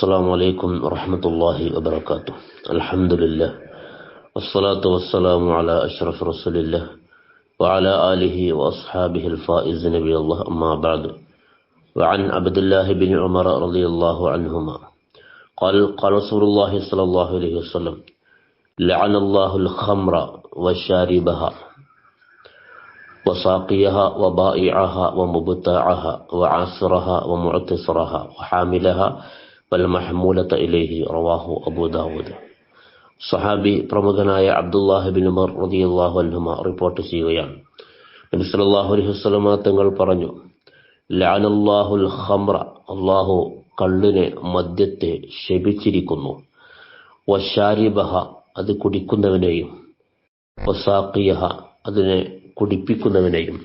السلام عليكم ورحمة الله وبركاته. الحمد لله. والصلاة والسلام على أشرف رسول الله وعلى آله وأصحابه الفائز نبي الله أما بعد. وعن عبد الله بن عمر رضي الله عنهما. قال قال رسول الله صلى الله عليه وسلم لعن الله الخمر وشاربها وساقيها وبائعها ومبتاعها وعاصرها ومعتصرها وحاملها വൽമഹമൂലത്ത ഇലേഹി റവാഹു അബൂദാവൂദ് സഹാബി പ്രമുഖനായ അബ്ദുല്ലാഹിബിൻ ഉമർ റദിയല്ലാഹു അൻഹുമ റിപ്പോർട്ട് ചെയ്യുകയാണ്. നബിസലാഹു അലൈഹി വസ്ലമ തങ്ങൾ പറഞ്ഞു ലാനല്ലാഹുൽ ഖംറ അള്ളാഹു കള്ളിനെ മദ്യത്തെ ശപിച്ചിരിക്കുന്നു. വശാരിബഹ അത് കുടിക്കുന്നവനെയും വസാഖിയഹ അതിനെ കുടിപ്പിക്കുന്നവനെയും.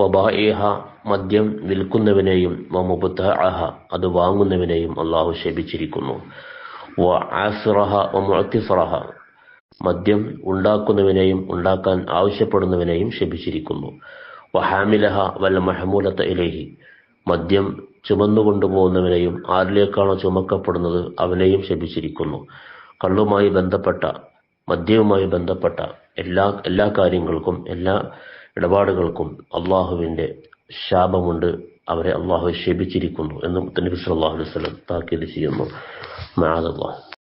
വബായിഹ മദ്യം വിൽക്കുന്നവനെയും വമുബത്തഅഹ അത് വാങ്ങുന്നവനെയും അള്ളാഹു ശപിച്ചിരിക്കുന്നു. വ ആസിറഹ മദ്യം ഉണ്ടാക്കുന്നവനെയും ഉണ്ടാക്കാൻ ആവശ്യപ്പെടുന്നവനെയും ശപിച്ചിരിക്കുന്നു. വഹാമിലഹ വല്ല മഹമൂലത്ത ഇലേഹി മദ്യം ചുമന്നുകൊണ്ടുപോകുന്നവനെയും ആരിലേക്കാണോ ചുമക്കപ്പെടുന്നത് അവനെയും ശപിച്ചിരിക്കുന്നു. കള്ളുമായി ബന്ധപ്പെട്ട മദ്യവുമായി ബന്ധപ്പെട്ട എല്ലാ എല്ലാ കാര്യങ്ങൾക്കും എല്ലാ ഇടപാടുകൾക്കും അള്ളാഹുവിന്റെ ശാപമുണ്ട് അവരെ അള്ളാഹു ശപിച്ചിരിക്കുന്നു എന്ന് നബി സല്ലല്ലാഹു അലൈഹി താക്കീത് ചെയ്യുന്നു. മഅദല്ലാഹ്.